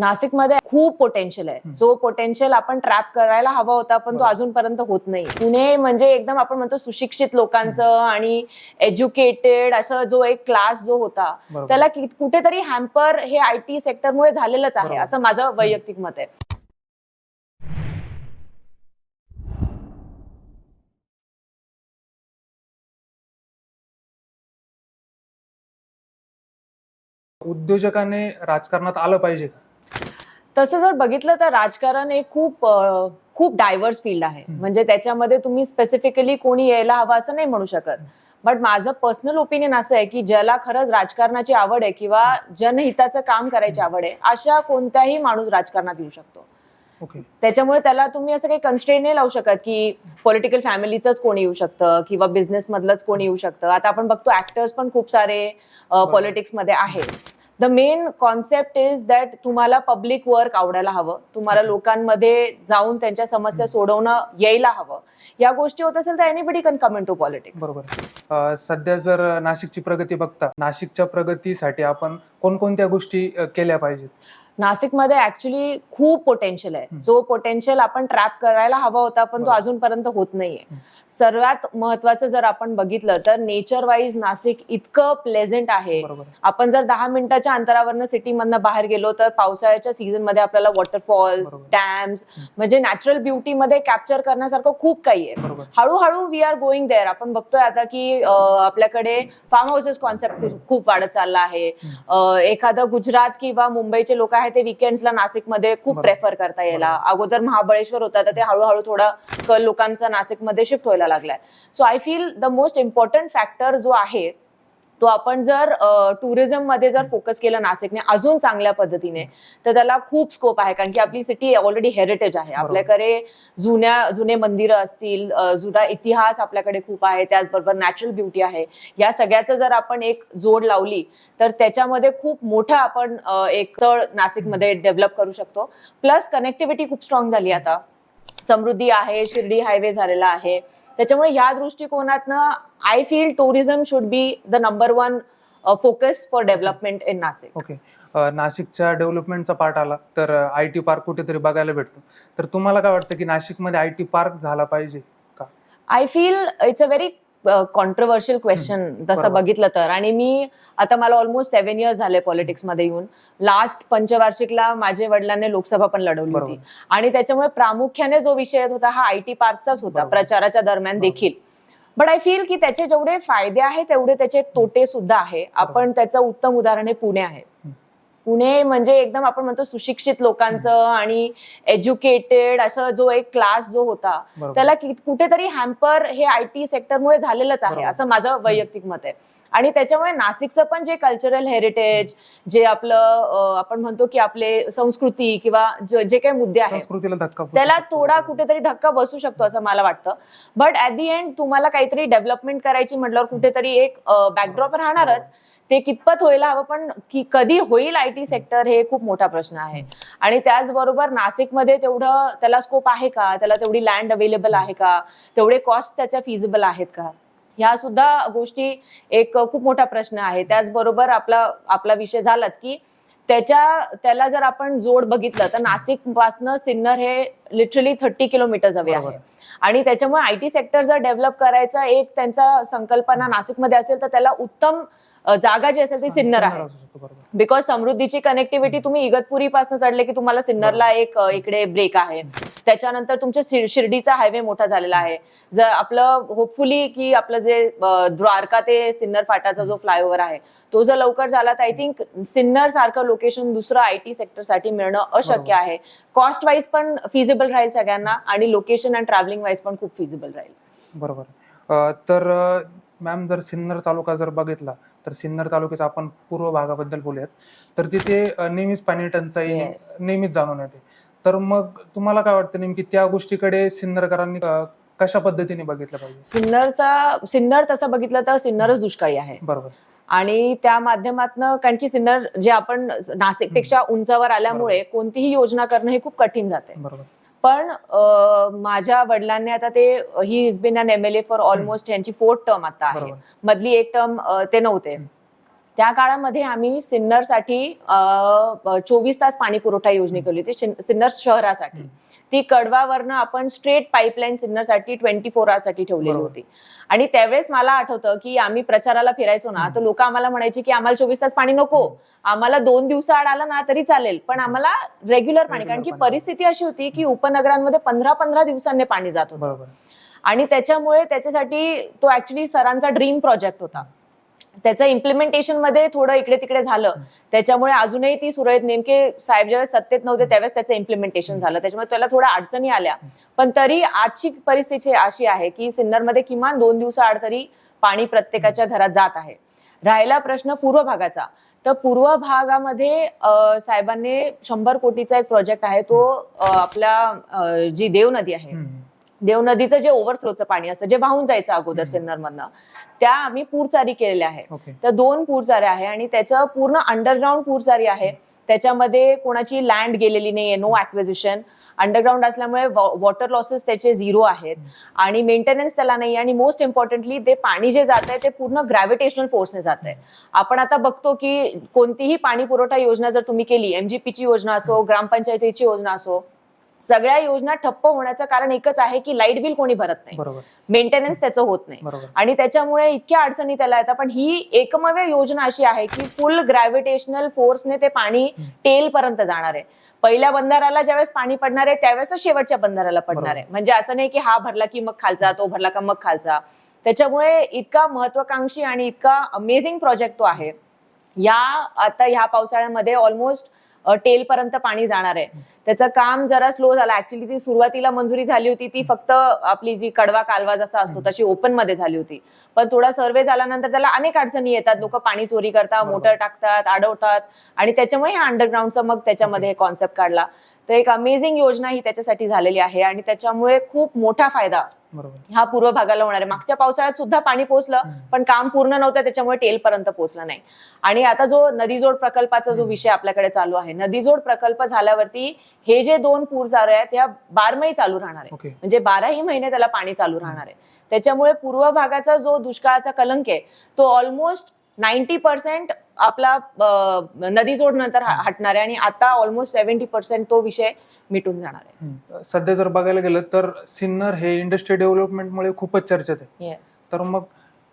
नाशिकमध्ये खूप पोटेन्शियल आहे. जो पोटेन्शियल आपण ट्रॅप करायला हवा होता पण तो. अजूनपर्यंत होत नाही. पुणे म्हणजे एकदम आपण म्हणतो सुशिक्षित लोकांचं आणि एज्युकेटेड असं जो एक क्लास जो होता. त्याला कुठेतरी हॅम्पर हे आय टी सेक्टरमुळे झालेलंच आहे. असं माझं वैयक्तिक मत आहे. उद्योजकाने राजकारणात आलं पाहिजे तसं जर बघितलं तर राजकारण हे खूप खूप डायव्हर्स फील्ड आहे. म्हणजे त्याच्यामध्ये तुम्ही स्पेसिफिकली कोणी यायला हवं असं नाही म्हणू शकत. बट माझं पर्सनल ओपिनियन असं आहे की ज्याला खरंच राजकारणाची आवड आहे किंवा जनहिताचं काम करायची आवड आहे अशा कोणत्याही माणूस राजकारणात येऊ शकतो. त्याच्यामुळे त्याला तुम्ही असं काही कन्स्ट्रेन नाही लावू शकत की पॉलिटिकल फॅमिलीचंच कोणी येऊ शकतं किंवा बिझनेस मधलंच कोणी येऊ शकतं. आता आपण बघतो ऍक्टर्स पण खूप सारे पॉलिटिक्समध्ये आहेत. The main concept is that तुम्हाला पब्लिक वर्क आवडायला हवं. तुम्हाला लोकांमध्ये जाऊन त्यांच्या समस्या सोडवणं यायला हवं. या गोष्टी होत असेल तर एनिबडी कन कम इन टू पॉलिटिक्स बरोबर सध्या जर नाशिकची प्रगती बघता नाशिकच्या प्रगतीसाठी आपण कोणकोणत्या गोष्टी केल्या पाहिजेत? नाशिकमध्ये ऍक्च्युली खूप पोटेन्शियल आहे. जो पोटेन्शियल आपण ट्रॅप करायला हवा होता पण तो. अजूनपर्यंत होत नाहीये. सर्वात महत्वाचं जर आपण बघितलं तर नेचर वाईज नाशिक इतकं प्लेझेंट आहे आपण जर दहा मिनिटाच्या अंतरावरनं सिटी मधनं बाहेर गेलो तर पावसाळ्याच्या सीझनमध्ये आपल्याला वॉटरफॉल्स. डॅम्स. म्हणजे नॅचरल ब्युटी मध्ये कॅप्चर करण्यासारखं खूप काही आहे हळूहळू वी आर गोइंग देअर आपण बघतोय आता की आपल्याकडे फार्म हाऊसेस कॉन्सेप्ट खूप वाढत चालला आहे एखादं गुजरात किंवा मुंबईचे लोक आहेत ते विकेंड्सला नाशिकमध्ये खूप. प्रेफर करता यायला. अगोदर महाबळेश्वर होता तर ते हळूहळू थोडा कल लोकांचा नाशिकमध्ये शिफ्ट व्हायला लागलाय. So I feel the most important factor जो आहे तो आपण जर टुरिझममध्ये जर फोकस केलं नाशिकने अजून चांगल्या पद्धतीने तर त्याला खूप स्कोप आहे. कारण की आपली सिटी ऑलरेडी हेरिटेज आहे. आपल्याकडे जुन्या जुने मंदिरं असतील जुना इतिहास आपल्याकडे खूप आहे. त्याचबरोबर नॅचरल ब्युटी आहे. या सगळ्याचं जर आपण एक जोड लावली तर त्याच्यामध्ये खूप मोठं आपण एक तळ नाशिकमध्ये डेव्हलप करू शकतो. प्लस कनेक्टिव्हिटी खूप स्ट्रॉंग झाली आता. समृद्धी आहे शिर्डी हायवे झालेला आहे. त्याच्यामुळे या दृष्टिकोनातनं I feel tourism should be the number one focus for development in Nashik okay नाशिकच्या डेव्हलपमेंटचा पार्ट आला तर आय टी पार्क कुठेतरी बघायला भेटतो. तर तुम्हाला काय वाटतं की नाशिकमध्ये आय टी पार्क झाला पाहिजे का? I feel it's a very controversial question तसं. बघितलं तर आणि मी आता मला ऑलमोस्ट सेव्हन इयर्स झाले पॉलिटिक्समध्ये येऊन लास्ट पंचवार्षिकला माझे वडिलांनी लोकसभा पण लढवली. होती आणि त्याच्यामुळे प्रामुख्याने जो विषय येत होता हा आय टी पार्कचाच होता. प्रचाराच्या दरम्यान. देखील बट आय फील की त्याचे जेवढे फायदे आहेत तेवढे त्याचे तोटे सुद्धा आहे आपण त्याचं उत्तम उदाहरण हे पुणे आहे. पुणे म्हणजे एकदम आपण म्हणतो सुशिक्षित लोकांचं आणि एज्युकेटेड असं जो एक क्लास जो होता त्याला कुठेतरी हॅम्पर हे आय टी सेक्टरमुळे झालेलंच आहे. असं माझं वैयक्तिक मत आहे. आणि त्याच्यामुळे नाशिकचं पण जे कल्चरल हेरिटेज जे आपलं आपण म्हणतो की आपले संस्कृती किंवा ज- काही मुद्दे आहेत त्याला. थोडा कुठेतरी धक्का बसू शकतो असं मला वाटतं. बट ऍट दी एंड तुम्हाला काहीतरी डेव्हलपमेंट करायची म्हटल्यावर कुठेतरी एक बॅकड्रॉप राहणारच. ते कितपत व्हायला हवं पण की कधी होईल आय टी सेक्टर हे खूप मोठा प्रश्न आहे. आणि त्याचबरोबर नाशिकमध्ये तेवढं त्याला स्कोप आहे का? त्याला तेवढी लँड अवेलेबल आहे का? तेवढे कॉस्ट त्याच्या फिजिबल आहेत का? ह्या सुद्धा गोष्टी एक खूप मोठा प्रश्न आहे त्याचबरोबर आपला आपला विषय झालाच की त्याच्या त्याला जर आपण जोड बघितलं तर नाशिक पासनं सिन्नर हे लिटरली थर्टी किलोमीटर बरोबर. आहे आणि त्याच्यामुळे आय टी सेक्टर जर डेव्हलप करायचा एक त्यांचा संकल्पना नाशिकमध्ये असेल तर त्याला उत्तम जागा जी असेल ती सिन्नर आहे. बिकॉज समृद्धीची कनेक्टिव्हिटी तुम्ही इगतपुरी पासून चढले की तुम्हाला सिन्नरला एक इकडे ब्रेक आहे. त्याच्यानंतर तुमच्या शिर- शिर्डीचा हायवे मोठा झालेला आहे. जर आपलं होपफुली की आपलं जे द्वारका ते सिन्नर फाटाचा जो फ्लायओव्हर आहे तो जर लवकर झाला तर आय थिंक सिन्नर सारखं लोकेशन दुसरं आय टी सेक्टरसाठी मिळणं अशक्य. आहे. कॉस्ट वाईज पण फिजिबल राहील सगळ्यांना आणि लोकेशन अँड ट्रॅव्हलिंग वाईज पण खूप फिजिबल राहील. बरोबर. तर मॅम जर सिन्नर तालुका जर बघितला तर सिन्नर तालुक्याचा आपण पूर्व भागाबद्दल बोलूयात. तर तिथे नेहमीच पाणी टंचाई Yes. नेहमीच जाणून येते. तर मग तुम्हाला काय वाटतं नेमकी त्या गोष्टीकडे सिन्नरकरांनी अं, कशा पद्धतीने बघितलं पाहिजे? सिन्नरचा सिन्नर तसं बघितलं तर सिन्नरच दुष्काळी आहे. बरोबर. आणि त्या माध्यमातनं कारण की सिन्नर जे आपण नाशिकपेक्षा उंचावर आल्यामुळे कोणतीही योजना करणं हे खूप कठीण जाते बरोबर. पण अं, माझ्या वडिलांनी आता ते he is been an M L A for almost यांची फोर्थ टर्म आता आहे. मधली एक टर्म ते नव्हते. त्या काळामध्ये आम्ही सिन्नरसाठी चोवीस तास पाणी पुरवठा योजना केली होती सिन्नर शहरासाठी. ती कडवावरनं आपण स्ट्रेट पाईपलाईन सिन्नरसाठी ट्वेंटी फोरसाठी ठेवलेली. होती. आणि त्यावेळेस मला आठवतं की आम्ही प्रचाराला फिरायचो ना तर लोक आम्हाला म्हणायचे की आम्हाला चोवीस तास पाणी नको. आम्हाला दोन दिवसाआड आलं ना तरी चालेल पण आम्हाला रेग्युलर पाणी. कारण की. परिस्थिती अशी होती की उपनगरांमध्ये पंधरा पंधरा दिवसांनी पाणी जात होतं. आणि त्याच्यामुळे त्याच्यासाठी तो ऍक्च्युली सरांचा ड्रीम प्रोजेक्ट होता. त्याचं इम्प्लिमेंटेशनमध्ये थोडं इकडे तिकडे झालं. त्याच्यामुळे अजूनही ती सुरळीत नेमके साहेब ज्यावेळेस सत्तेत नव्हते त्यावेळेस त्याचं इम्प्लिमेंटेशन झालं. त्याच्यामुळे त्याला थोड्या अडचणी आल्या. पण तरी आजची परिस्थिती अशी आहे की सिन्नरमध्ये किमान दोन दिवसाआड तरी पाणी प्रत्येकाच्या घरात जात आहे. राहिला प्रश्न पूर्व भागाचा. तर पूर्व भागामध्ये साहेबांनी शंभर कोटीचा एक प्रोजेक्ट आहे. तो आपल्या जी देव नदी आहे देव नदीचं जे ओव्हरफ्लोचं पाणी असतं जे वाहून जायचं अगोदर. सिन्नरमधनं त्या आम्ही पूरचारी केलेल्या आहे ओके त्या दोन पूरचाऱ्या आहे आणि त्याचं पूर्ण अंडरग्राऊंड पूरचारी आहे. त्याच्यामध्ये कोणाची लँड गेलेली नाहीये नो ऍक्विजिशन अंडरग्राऊंड असल्यामुळे वॉटर लॉसेस त्याचे झिरो आहेत. आणि मेंटेनन्स त्याला नाही आणि मोस्ट इम्पॉर्टंटली ते पाणी जे जात आहे ते पूर्ण ग्रॅव्हिटेशनल फोर्सने जात आहे आपण आता बघतो की कोणतीही पाणी पुरवठा योजना जर तुम्ही केली एमजीपीची योजना असो ग्रामपंचायतीची योजना असो सगळ्या योजना ठप्प होण्याचं कारण एकच आहे की लाइट बिल कोणी भरत नाही. मेंटेनन्स त्याचं होत नाही. आणि त्याच्यामुळे इतक्या अडचणी त्याला येतात. पण ही एकमेव योजना अशी आहे की फुल ग्रॅव्हिटेशनल फोर्सने ते पाणी टेल पर्यंत जाणार आहे. पहिल्या बंधाऱ्याला ज्यावेळेस पाणी पडणार आहे त्यावेळेस शेवटच्या बंधाऱ्याला पडणार आहे. म्हणजे असं नाही की हा भरला की मग खालचा तो भरला का मग खालचा. त्याच्यामुळे इतका महत्वाकांक्षी आणि इतका अमेझिंग प्रोजेक्ट तो आहे. या आता ह्या पावसाळ्यामध्ये ऑलमोस्ट टेल पर्यंत पाणी जाणार आहे. त्याचं काम जरा स्लो झालं. ऍक्च्युली ती सुरुवातीला मंजुरी झाली होती. ती फक्त आपली जी कडवा कालवा जसा असतो तशी ओपनमध्ये झाली होती. पण थोडा सर्वे झाल्यानंतर त्याला अनेक अडचणी येतात. लोक पाणी चोरी करतात. मोटर टाकतात अडवतात. आणि त्याच्यामुळे अंडरग्राऊंडचा मग त्याच्यामध्ये कॉन्सेप्ट काढला. तर एक अमेझिंग योजना ही त्याच्यासाठी झालेली आहे. आणि त्याच्यामुळे खूप मोठा फायदा हा पूर्व भागाला होणार आहे. मागच्या पावसाळ्यात सुद्धा पाणी पोहोचलं. पण काम पूर्ण नव्हतं. त्याच्यामुळे टेल पर्यंत पोहोचलं नाही. आणि आता जो नदीजोड प्रकल्पाचा जो विषय आपल्याकडे चालू आहे. नदीजोड प्रकल्प झाल्यावरती हे जे दोन पूर चालू आहेत ह्या बारमाही चालू राहणार आहे. ओके म्हणजे बाराही महिने त्याला पाणी चालू राहणार आहे. त्याच्यामुळे पूर्व भागाचा जो दुष्काळाचा कलंक आहे तो ऑलमोस्ट नाईन्टी पर्सेंट आपला अं, नदीजोड नंतर हटणार आहे आणि आता ऑलमोस्ट सेव्हन्टी पर्सेंट तो विषय मिटून जाणार आहे. सध्या जर बघायला गेलं तर सिन्नर हे इंडस्ट्री डेव्हलपमेंटमुळे खूपच चर्चेत आहे. येस तर मग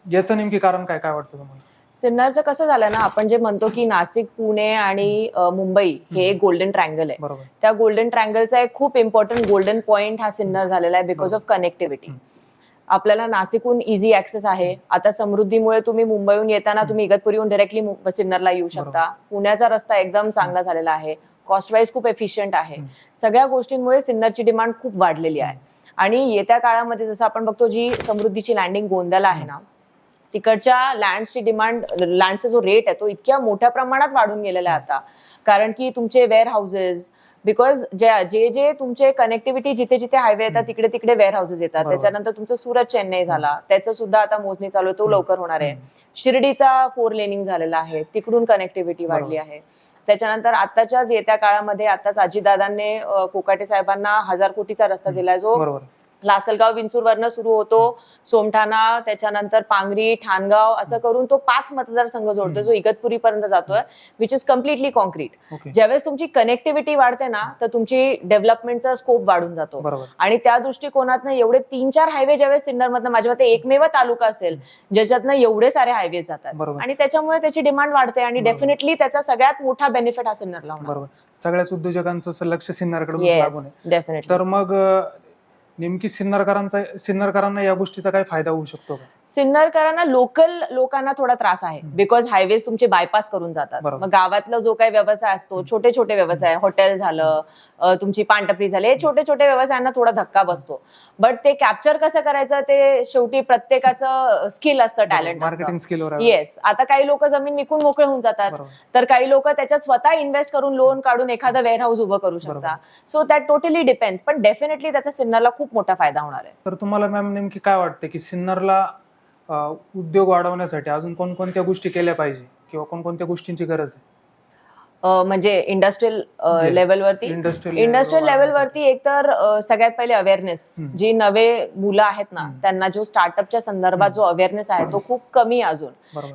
याचं नेमकी कारण काय काय वाटतं तुम्हाला? सिन्नरचं कसं झालं ना आपण जे म्हणतो की नाशिक पुणे आणि मुंबई हे एक गोल्डन ट्रँगल आहे. त्या गोल्डन ट्रँगलचा एक खूप इम्पॉर्टंट गोल्डन पॉइंट हा सिन्नर झालेला आहे बिकॉज ऑफ कनेक्टिव्हिटी. आपल्याला नाशिकहून इझी ऍक्सेस आहे. आता समृद्धीमुळे तुम्ही मुंबईहून येताना तुम्ही इगतपुरीहून डिरेक्टली सिन्नरला येऊ शकता. पुण्याचा रस्ता एकदम चांगला झालेला आहे. कॉस्ट वाईज खूप एफिशियंट आहे. सगळ्या गोष्टींमुळे सिन्नरची डिमांड खूप वाढलेली आहे. आणि येत्या काळामध्ये जसं आपण बघतो जी समृद्धीची लँडिंग गोंद्याला आहे ना तिकडच्या लँडची डिमांड लँडचा जो रेट आहे तो इतक्या मोठ्या प्रमाणात वाढून गेलेला आहे आता कारण की तुमचे वेअर हाऊसेस बिकॉज जे जे जे तुमचे कनेक्टिव्हिटी जिथे जिथे हायवे येतात. तिकडे तिकडे वेअर हाऊसेस येतात. त्याच्यानंतर तुमचं सुरत चेन्नई झाला त्याचं सुद्धा आता मोजणी चालू आहे तो. लवकर होणार आहे. शिर्डीचा फोर लेनिंग झालेला आहे तिकडून कनेक्टिव्हिटी वाढली. आहे त्याच्यानंतर आताच्याच येत्या काळामध्ये आताच अजितदादांनी कोकाटे साहेबांना हजार कोटीचा रस्ता दिलाय जो लासलगाव विंचूरवरनं सुरू होतो. सोमठाणा त्याच्यानंतर पांगरी ठाणगाव असं करून तो पाच मतदारसंघ जोडतो. जो इगतपुरी पर्यंत जातोय विच इज कम्प्लिटली कॉन्क्रीट ज्यावेळेस तुमची कनेक्टिव्हिटी वाढते ना तर तुमची डेव्हलपमेंटचा स्कोप वाढून जातो. आणि त्या दृष्टिकोनातनं एवढे तीन चार हायवे ज्यावेळेस सिन्नरमधनं माझ्या मते एकमेव तालुका असेल ज्याच्यातनं एवढे सारे हायवे जातात. आणि त्याच्यामुळे त्याची डिमांड वाढते आणि. डेफिनेटली त्याचा सगळ्यात मोठा बेनिफिट हा सिन्नरला बरोबर. सगळ्याच उद्योजकांचं लक्ष डेफिनेटली तर मग नेमकी सिन्नरकरांचा सिन्नरकरांना या गोष्टीचा काय फायदा होऊ शकतो का? सिन्नरकरांना लोकल लोकांना थोडा त्रास आहे. बिकॉज हायवेज तुमचे बायपास करून जातात. मग गावातला जो काही व्यवसाय असतो छोटे छोटे व्यवसाय हॉटेल झालं तुमची पानटपरी झाली हे छोटे छोटे व्यवसायांना थोडा धक्का बसतो. बट ते कॅप्चर कसं करायचं ते शेवटी प्रत्येकाचं स्किल असतं टॅलेंट मार्केटिंग आहे. येस आता काही लोक जमीन विकून मोकळे होऊन जातात. तर काही लोक त्याच्यात स्वतः इन्व्हेस्ट करून लोन काढून एखादं वेअर हाऊस उभं करू शकता. सो दॅट टोटली डिपेंड्स पण डेफिनेटली त्याचा सिन्नरला खूप मोठा फायदा होणार आहे. तर तुम्हाला मॅम नेमकी काय वाटते की सिन्नरला उद्योग वाढवण्यासाठी अजून कोणकोणत्या गोष्टी केल्या पाहिजे किंवा कोणकोणत्या गोष्टींची गरज आहे? म्हणजे इंडस्ट्रीयल. लेवलवरती इंडस्ट्रीयल लेवलवरती एक तर सगळ्यात पहिले अवेअरनेस. जी नवे मुलं आहेत ना. त्यांना जो स्टार्टअपच्या संदर्भात जो अवेअरनेस आहे तो खूप कमी अजून.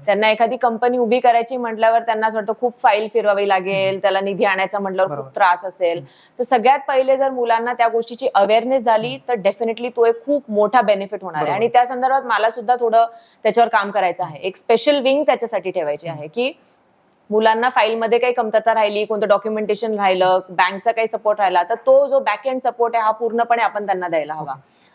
त्यांना एखादी कंपनी उभी करायची म्हटल्यावर त्यांना असं वाटतं खूप फाईल फिरवावी लागेल त्याला निधी आणायचा म्हटल्यावर. खूप त्रास असेल. तर सगळ्यात पहिले जर मुलांना त्या गोष्टीची अवेअरनेस झाली तर डेफिनेटली तो एक खूप मोठा बेनिफिट होणार आहे. आणि त्या संदर्भात मला सुद्धा थोडं त्याच्यावर काम करायचं आहे. एक स्पेशल विंग त्याच्यासाठी ठेवायची आहे की मुलांना फाईलमध्ये काही कमतरता राहिली कोणतं डॉक्युमेंटेशन राहिलं बँकचा काही सपोर्ट राहिला तर तो जो बॅक एंड सपोर्ट आहे हा पूर्णपणे आपण त्यांना द्यायला हवा.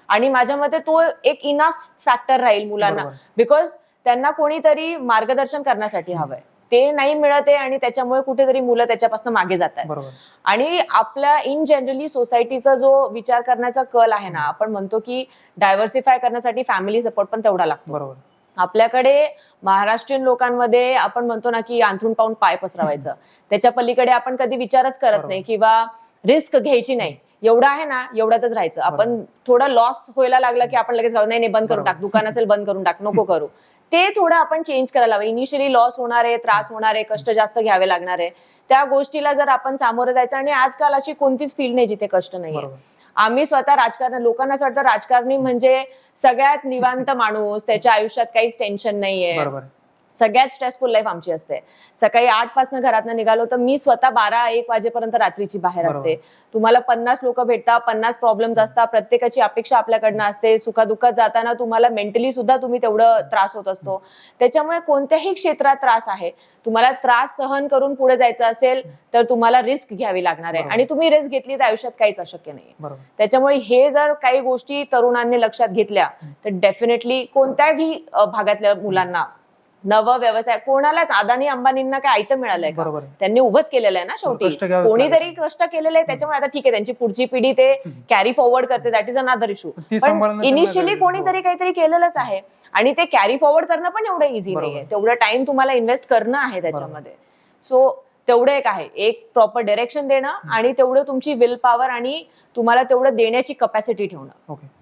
आणि माझ्या मते तो एक इनफ फॅक्टर राहील मुलांना. बिकॉज त्यांना कोणीतरी मार्गदर्शन करण्यासाठी हवंय. ते नाही मिळत आहे आणि त्याच्यामुळे कुठेतरी मुलं त्याच्यापासून मागे जात आहेत आणि आपल्या इन जनरली सोसायटीचा जो विचार करण्याचा कल आहे ना आपण म्हणतो की डायव्हर्सिफाय करण्यासाठी फॅमिली सपोर्ट पण तेवढा लागतो. बरोबर. आपल्याकडे महाराष्ट्रीयन लोकांमध्ये आपण म्हणतो ना की अंथरूण पाहून पाय पसरवायचं. त्याच्या पलीकडे आपण कधी विचारच करत. नाही किंवा रिस्क घ्यायची नाही. एवढं आहे ना एवढ्यातच राहायचं. आपण थोडा लॉस व्हायला लागला की आपण लगेच नाही नाही बंद करून. टाक. दुकान असेल बंद करून टाक. नको करू. ते थोडं आपण चेंज करायला हवं. इनिशियली लॉस होणार आहे त्रास होणार आहे कष्ट जास्त घ्यावे लागणार आहे. त्या गोष्टीला जर आपण सामोरं जायचं आणि आजकाल अशी कोणतीच फील्ड नाही जिथे कष्ट नाही बरोबर. आम्ही स्वतः राजकारण लोकांना असं वाटतं राजकारणी म्हणजे सगळ्यात निवांत माणूस त्याच्या आयुष्यात काहीच टेन्शन नाहीये. सगळ्यात स्ट्रेसफुल लाईफ आमची असते. सकाळी आठ पासन घरातनं निघालो तर मी स्वतः बारा एक वाजेपर्यंत रात्रीची बाहेर. असते. तुम्हाला पन्नास लोक भेटतात पन्नास प्रॉब्लेम्स असतात प्रत्येकाची अपेक्षा आपल्याकडनं असते. सुखादुखात जाताना तुम्हाला मेंटली सुद्धा तुम्ही तेवढं त्रास होत असतो. त्याच्यामुळे कोणत्याही क्षेत्रात त्रास आहे. तुम्हाला त्रास सहन करून पुढे जायचं असेल तर तुम्हाला रिस्क घ्यावी लागणार आहे. आणि तुम्ही रिस्क घेतली तर आयुष्यात काहीच अशक्य नाही त्याच्यामुळे हे जर काही गोष्टी तरुणांनी लक्षात घेतल्या तर डेफिनेटली कोणत्याही भागातल्या मुलांना नव व्यवसाय कोणालाच अदानी अंबानींना काय आयतं मिळालंय बरोबर. त्यांनी उभंच केलेलं आहे ना शेवटी. कोणीतरी. कष्ट केलेले आहे त्याच्यामुळे आता ठीक आहे त्यांची पुढची पिढी ते कॅरी फॉरवर्ड करते. दॅट इज अनदर इशू पण इनिशियली. कोणीतरी काहीतरी केलेलंच आहे. आणि ते कॅरी फॉरवर्ड करणं पण एवढं इझी. नाहीये. तेवढं टाइम तुम्हाला इन्व्हेस्ट करणं आहे त्याच्यामध्ये. सो तेवढं एक आहे. एक प्रॉपर डायरेक्शन देणं आणि तेवढं तुमची विल पॉवर आणि तुम्हाला तेवढं देण्याची कपॅसिटी ठेवणं. ओके